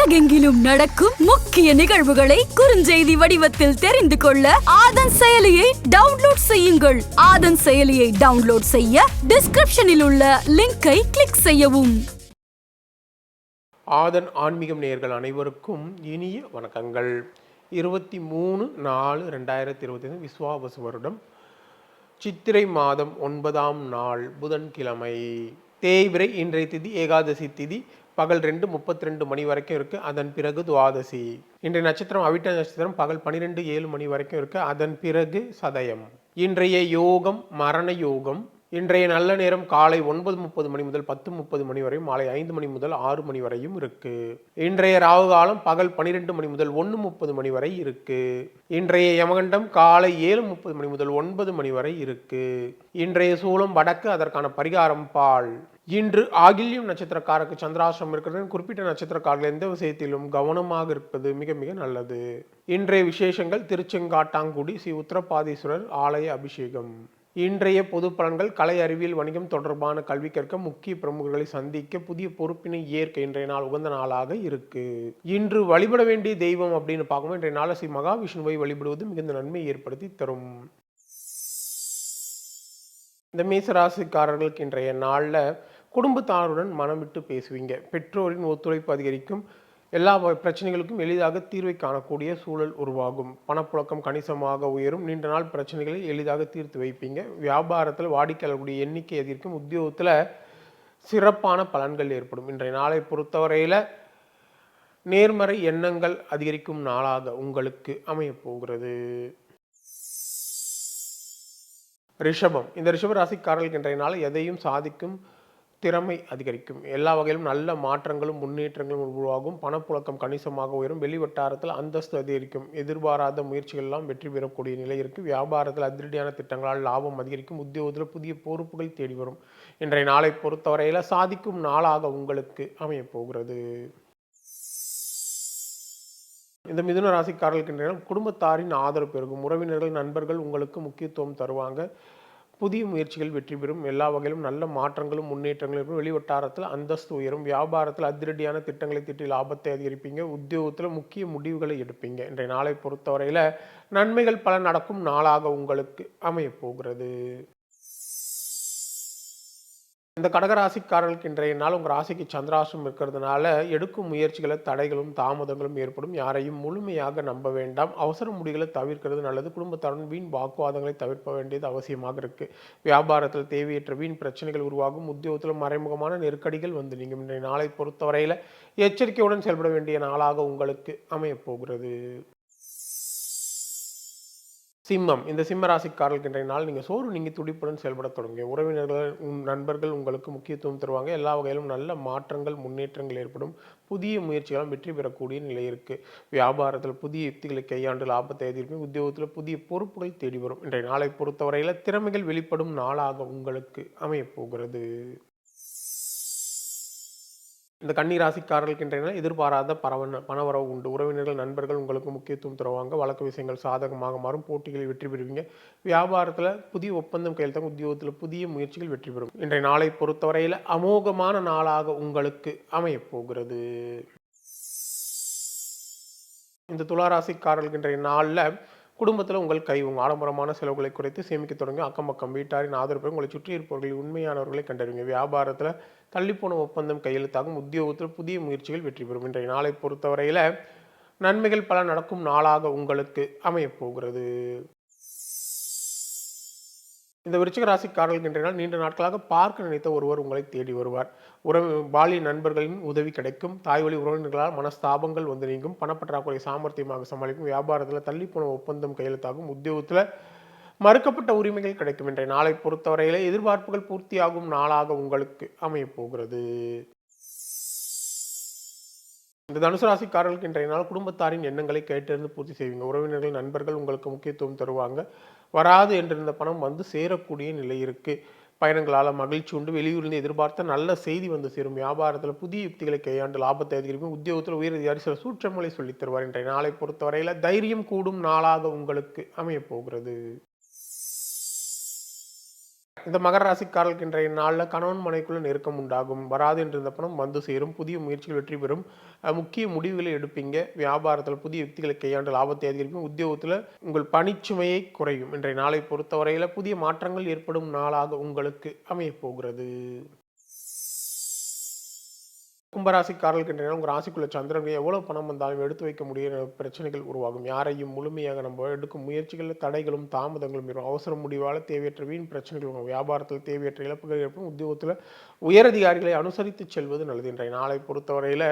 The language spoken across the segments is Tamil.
உலகெங்கிலும் நடக்கும் முக்கிய நிகழ்வுகளை குறுஞ்செய்தி வடிவத்தில் தெரிந்து கொள்ள ஆதன் செயலியை டவுன்லோட் செய்யுங்கள். ஆதன் செயலியை டவுன்லோட் செய்ய டிஸ்கிரிப்ஷனில் உள்ள லிங்கை கிளிக் செய்யவும். ஆதன் ஆன்மீகம் நேயர்கள் அனைவருக்கும் இனிய வணக்கங்கள். இருபத்தி மூணு நாலு ரெண்டாயிரத்தி இருபத்தி ஐந்து விஸ்வாபசு வருடம். சித்திரை மாதம் ஒன்பதாம் நாள் புதன்கிழமை. தேய்பிரை இன்றைய திதி ஏகாதசி திதி பகல் ரெண்டு முப்பத்தி ரெண்டு மணி வரைக்கும் இருக்கு. அதன் பிறகு துவாதசி. இன்றைய நட்சத்திரம் அவிட்ட நட்சத்திரம் பகல் பன்னிரெண்டு ஏழு மணி வரைக்கும் இருக்குது அதன் பிறகு சதயம். இன்றைய யோகம் மரண யோகம். இன்றைய நல்ல நேரம் காலை ஒன்பது முப்பது மணி முதல் பத்து முப்பது மணி வரையும் மாலை ஐந்து மணி முதல் ஆறு மணி வரையும் இருக்கு. இன்றைய ராகு காலம் பகல் பன்னிரெண்டு மணி முதல் ஒன்று முப்பது மணி வரை இருக்கு. இன்றைய யமகண்டம் காலை ஏழு முப்பது மணி முதல் ஒன்பது மணி வரை இருக்கு. இன்றைய சூலம் வடக்கு அதற்கான பரிகாரம் பால். இன்று ஆகில்யம் நட்சத்திரக்காரருக்கு சந்திராசிரம் இருக்கிறது. குறிப்பிட்ட நட்சத்திரக்காரர்கள் எந்த விஷயத்திலும் கவனமாக இருப்பது மிக மிக நல்லது. இன்றைய விசேஷங்கள் திருச்செங்காட்டாங்குடி ஸ்ரீ உத்தரபாதீஸ்வரர் ஆலய அபிஷேகம். இன்றைய பொது பலன்கள் கலை அறிவியல் வணிகம் தொடர்பான கல்வி கற்க முக்கிய பிரமுகர்களை சந்திக்க புதிய பொறுப்பினை ஏற்க இன்றைய நாள் உகந்த நாளாக இருக்கு. இன்று வழிபட வேண்டிய தெய்வம் அப்படின்னு பார்க்கும்போது இன்றைய நாள் ஸ்ரீ மகாவிஷ்ணுவை வழிபடுவது மிகுந்த நன்மை ஏற்படுத்தி தரும். இந்த மேசராசிக்காரர்களுக்கு இன்றைய நாளில் குடும்பத்தாருடன் மனம் விட்டு பேசுவீங்க. பெற்றோரின் ஒத்துழைப்பு அதிகரிக்கும். எல்லா பிரச்சனைகளுக்கும் எளிதாக தீர்வை காணக்கூடிய சூழல் உருவாகும். பணப்புழக்கம் கணிசமாக உயரும். நீண்ட நாள் பிரச்சனைகளை எளிதாக தீர்த்து வைப்பீங்க. வியாபாரத்தில் வாடிக்கையாளர்களுடைய எண்ணிக்கை அதிகரிக்கும். உத்தியோகத்தில் சிறப்பான பலன்கள் ஏற்படும். இன்றைய நாளை பொறுத்தவரையில் நேர்மறை எண்ணங்கள் அதிகரிக்கும் நாளாக உங்களுக்கு அமையப்போகிறது. ரிஷபம். இந்த ரிஷப ராசிக்காரர்களுக்கு இன்றைய நாள் எதையும் சாதிக்கும் திறமை அதிகரிக்கும். எல்லா வகையிலும் நல்ல மாற்றங்களும் முன்னேற்றங்களும் உருவாகும். பணப்புழக்கம் கணிசமாக உயரும். வெளி வட்டாரத்தில் அந்தஸ்து அதிகரிக்கும். எதிர்பாராத முயற்சிகள் எல்லாம் வெற்றி பெறக்கூடிய நிலை இருக்கு. வியாபாரத்தில் அதிரடியான திட்டங்களால் லாபம் அதிகரிக்கும். உத்தியோகத்தில் புதிய பொறுப்புகள் தேடி வரும். இன்றைய நாளை பொறுத்தவரையில் சாதிக்கும் நாளாக உங்களுக்கு அமையப் போகிறது இந்த மிதுன ராசிக்காரர்களுக்கு குடும்பத்தாரின் ஆதரவு பெருகும். உறவினர்கள் நண்பர்கள் உங்களுக்கு முக்கியத்துவம் தருவாங்க. புதிய முயற்சிகள் வெற்றி பெறும். எல்லா வகையிலும் நல்ல மாற்றங்களும் முன்னேற்றங்களும் இருக்கும். வெளிவட்டாரத்தில் அந்தஸ்து உயரும். வியாபாரத்தில் அதிரடியான திட்டங்களை திட்டி லாபத்தை அதிகரிப்பீங்க. உத்தியோகத்தில் முக்கிய முடிவுகளை எடுப்பீங்க. இன்றைய நாளை பொறுத்தவரையில் நன்மைகள் பல நடக்கும் நாளாக உங்களுக்கு அமையப் போகிறது. இந்த கடகராசிக்காரர்களுக்கு இன்றைய நாள் உங்கள் ராசிக்கு சந்திராசம் இருக்கிறதுனால எடுக்கும் முயற்சிகளை தடைகளும் தாமதங்களும் ஏற்படும். யாரையும் முழுமையாக நம்ப வேண்டாம். அவசர முடிகளை தவிர்க்கிறது நல்லது. குடும்பத்தாருடன் வீண் வாக்குவாதங்களை தவிர்க்க வேண்டியது அவசியமாக இருக்குது வியாபாரத்தில் தேவையற்ற வீண் பிரச்சனைகள் உருவாகும். உத்தியோகத்தில் மறைமுகமான நெருக்கடிகள் வந்து நீங்கள் இன்றைய நாளை பொறுத்தவரையில் எச்சரிக்கையுடன் செயல்பட வேண்டிய நாளாக உங்களுக்கு அமையப்போகிறது சிம்மம். இந்த சிம்ம ராசிக்காரர்களுக்கு இன்றைய நாள் நீங்கள் சோறு நீங்கள் துடிப்புடன் செயல்பட தொடங்கிய உறவினர்கள் நண்பர்கள் உங்களுக்கு முக்கியத்துவம் தருவாங்க. எல்லா வகையிலும் நல்ல மாற்றங்கள் முன்னேற்றங்கள் ஏற்படும். புதிய முயற்சிகளும் வெற்றி பெறக்கூடிய நிலை இருக்குது வியாபாரத்தில் புதிய யுக்திகளை கையாண்டு லாபத்தை எதிர்ப்பு உத்தியோகத்தில் புதிய பொறுப்புகள் தேடி வரும். இன்றைய நாளை பொறுத்தவரையில் திறமைகள் வெளிப்படும் நாளாக உங்களுக்கு அமையப் போகிறது. இந்த கன்னி ராசிக்காரர்களுக்கு இன்றைய நாள் எதிர்பாராத பரவ பணவரவு உண்டு. உறவினர்கள் நண்பர்கள் உங்களுக்கு முக்கியத்துவம் தருவாங்க. வழக்கு விஷயங்கள் சாதகமாக மாறும். போட்டிகளில் வெற்றி பெறுவீங்க. வியாபாரத்தில் புதிய ஒப்பந்தம் கையெழுத்தாங்க உத்தியோகத்தில் புதிய முயற்சிகள் வெற்றி பெறும். இன்றைய நாளை பொறுத்தவரையில் அமோகமான நாளாக உங்களுக்கு அமையப்போகிறது இந்த துளாராசிக்காரர்களுக்கு இன்றைய நாளில் குடும்பத்தில் உங்கள் கை உங்கள் ஆடம்பரமான செலவுகளை குறைத்து சேமிக்க தொடங்கி அக்கம் பக்கம் வீட்டாரின் ஆதரவு உங்களை சுற்றி இருப்பவர்களில் உண்மையானவர்களை கண்டறிவீங்க வியாபாரத்தில் தள்ளிப்போன ஒப்பந்தம் கையெழுத்தாகும். உத்தியோகத்தில் புதிய முயற்சிகள் வெற்றி பெறும். இன்றைய நாளை பொறுத்தவரையில் நன்மைகள் பல நடக்கும் நாளாக உங்களுக்கு அமையப் போகிறது. இந்த விருச்சிக ராசிக்காரர்களுக்கு இன்றைய நாள் நீண்ட நாட்களாக பார்க்க நினைத்த ஒருவர் உங்களை தேடி வருவார். உறவு பாலிய நண்பர்களின் உதவி கிடைக்கும். தாய் வழி உறவினர்களால் மனஸ்தாபங்கள் வந்து நீங்கும். பணப்பற்றாக்குறை சாமர்த்தியமாக சமாளிக்கும். வியாபாரத்தில் தள்ளிப்போன ஒப்பந்தம் கையெழுத்தாகும் உத்தியோகத்தில் மறுக்கப்பட்ட உரிமைகள் கிடைக்கும். இன்றைய நாளை பொறுத்தவரையிலே எதிர்பார்ப்புகள் பூர்த்தியாகும் நாளாக உங்களுக்கு அமையப் போகிறது இந்த தனுசு ராசிக்காரர்களுக்கு இன்றைய நாள் குடும்பத்தாரின் எண்ணங்களை கேட்டிருந்து பூர்த்தி செய்வீங்க. உறவினர்கள் நண்பர்கள் உங்களுக்கு முக்கியத்துவம் தருவாங்க. வராது என்றிருந்த பணம் வந்து சேரக்கூடிய நிலை இருக்கு. பயணங்களால் மகிழ்ச்சி உண்டு. வெளியூர்லேருந்து எதிர்பார்த்த நல்ல செய்தி வந்து சேரும். வியாபாரத்தில் புதிய யுக்திகளை கையாண்டு லாபத்தை அதிகரிக்கும் உத்தியோகத்தில் உயர் அதிகாரி சில சூற்றங்களை சொல்லித் தருவார். இன்றைய நாளை பொறுத்தவரையில் தைரியம் கூடும் நாளாக உங்களுக்கு அமையப் போகிறது. இந்த மகர ராசிக்காரர்களுக்கு இன்றைய நாளில் கணவன் மனைக்குள்ள நெருக்கம் உண்டாகும். வராது என்று இருந்த பணம் வந்து சேரும். புதிய முயற்சிகள் வெற்றி பெறும். முக்கிய முடிவுகளை எடுப்பீங்க. வியாபாரத்தில் புதிய யுக்திகளை கையாண்டு லாபத்தை அதிகரிக்கும். உத்தியோகத்தில் உங்கள் பணிச்சுமையை குறையும். இன்றைய நாளை பொறுத்தவரையில் புதிய மாற்றங்கள் ஏற்படும் நாளாக உங்களுக்கு அமையப் போகிறது. கும்பராசிக்காரர்களுக்கு என்றால் உங்கள் ராசிக்குள்ள சந்திரன் எவ்வளோ பணம் வந்தாலும் எடுத்து வைக்க முடிய பிரச்சனைகள் உருவாகும். யாரையும் முழுமையாக நம்ம எடுக்கும் முயற்சிகளில் தடைகளும் தாமதங்களும் இருக்கும் அவசர முடிவால் தேவையற்ற வீண் பிரச்சனைகள் வரும் வியாபாரத்தில் தேவையற்ற இழப்புகள் ஏற்படும். உத்தியோகத்தில் உயரதிகாரிகளை அனுசரித்து செல்வது நல்லது. இன்றைய நாளை பொறுத்தவரையில்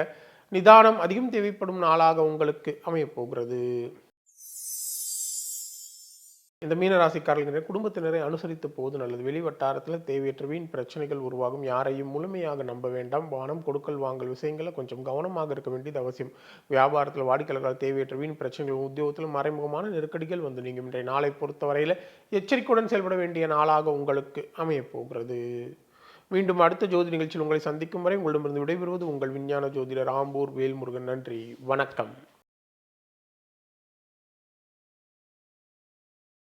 நிதானம் அதிகம் தேவைப்படும் நாளாக உங்களுக்கு அமையப் போகிறது இந்த மீனராசிக்காரர்களின் குடும்பத்தினரை அனுசரித்து போவது நல்லது. வெளி வட்டாரத்தில் தேவையற்ற வீண் பிரச்சனைகள் உருவாகும். யாரையும் முழுமையாக நம்ப வேண்டாம். வானம் கொடுக்கல் வாங்கல் விஷயங்களை கொஞ்சம் கவனமாக இருக்க வேண்டியது அவசியம். வியாபாரத்தில் வாடிக்கையாளர்கள் தேவையற்ற வீண் பிரச்சனைகள் உத்தியோகத்தில் மறைமுகமான நெருக்கடிகள் வந்து நீங்கள் இன்றைய நாளை பொறுத்தவரையில் எச்சரிக்கையுடன் செயல்பட வேண்டிய நாளாக உங்களுக்கு அமையப் போகிறது மீண்டும் அடுத்த ஜோதி நிகழ்ச்சியில் உங்களை சந்திக்கும் வரை உங்களிடமிருந்து விடைபெறுவது உங்கள் விஞ்ஞான ஜோதிடர் ராம்பூர் வேல்முருகன். நன்றி. வணக்கம்.